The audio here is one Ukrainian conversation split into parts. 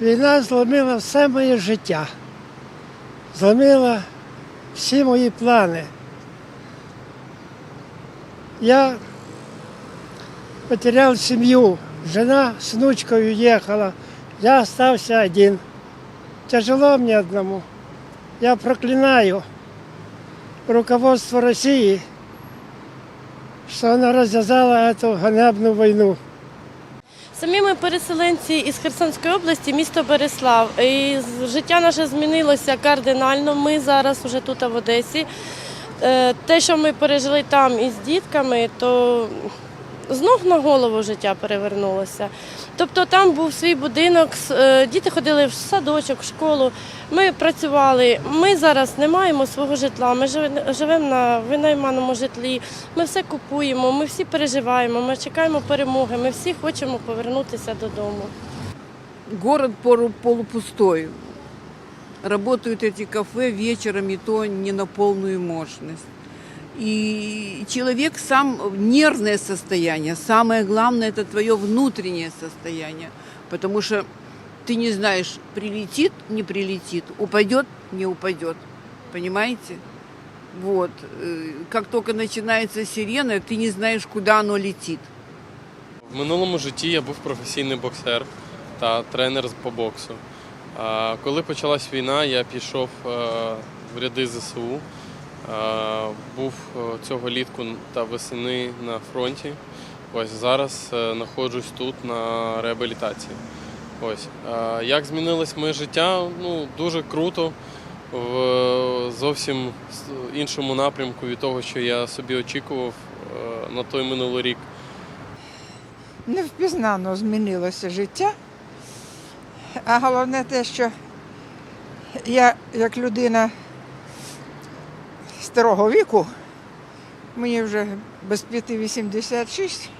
Війна зламила все моє життя. Зламила всі мої плани. Я потерял семью. Жена с внучкой уехала. Я остался один. Тяжело мне одному. Я проклинаю руководство России, что она развязала эту ганебную войну. Самі ми переселенці із Херсонської області, місто Береслав. І життя наше змінилося кардинально. Ми зараз вже тут в Одесі. Е, Те, що ми пережили там із дітками, то знов на голову життя перевернулося. Тобто там був свій будинок, е, діти ходили в садочок, в школу. Ми працювали. Ми зараз не маємо свого житла. Ми живемо на винайманому житлі. Ми все купуємо, ми всі переживаємо, ми чекаємо перемоги. Ми всі хочемо повернутися додому. Город полупустой. Работают эти кафе вечером и то не на полную мощность. И человек сам, нервное состояние, самое главное это твое внутреннее состояние. Потому что ты не знаешь, прилетит, не прилетит, упадет, не упадет. Понимаете? Вот. Э, Как только начинается сирена, ты не знаешь, куда оно летит. В минулому житті я був професійний боксер та тренер з- по боксу. А Коли почалась війна, я пішов е, в ряди ЗСУ. Е, Був е, цього літку та весени на фронті. Ось зараз е, знаходжусь тут на реабілітації. Ось як змінилось моє життя? Ну дуже круто. В зовсім іншому напрямку від того, що я собі очікував на той минулий рік. невпізнано змінилося життя. А головне те, що я, як людина старого віку, мені вже без п'яти 86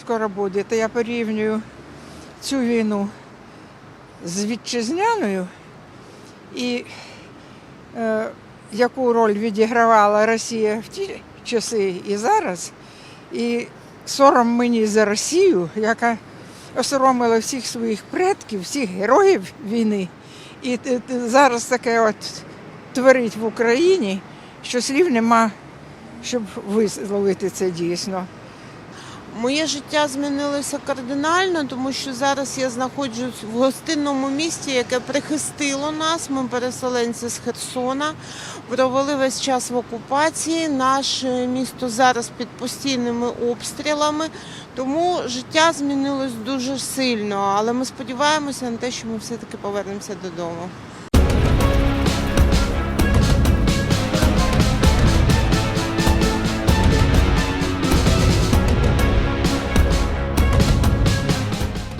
скоро буде, то я порівнюю цю війну з вітчизняною і е, яку роль відігравала Росія в ті часи і зараз. І сором мені за Росію, яка осоромила всіх своїх предків, всіх героїв війни. І т- т- зараз таке от творить в Україні, що слів нема, щоб висловити це дійсно. Моє життя змінилося кардинально, тому що зараз я знаходжусь в гостинному місті, яке прихистило нас. Ми переселенці з Херсона, провели весь час в окупації. Наше місто зараз під постійними обстрілами, тому життя змінилось дуже сильно. Але ми сподіваємося на те, що ми все-таки повернемося додому.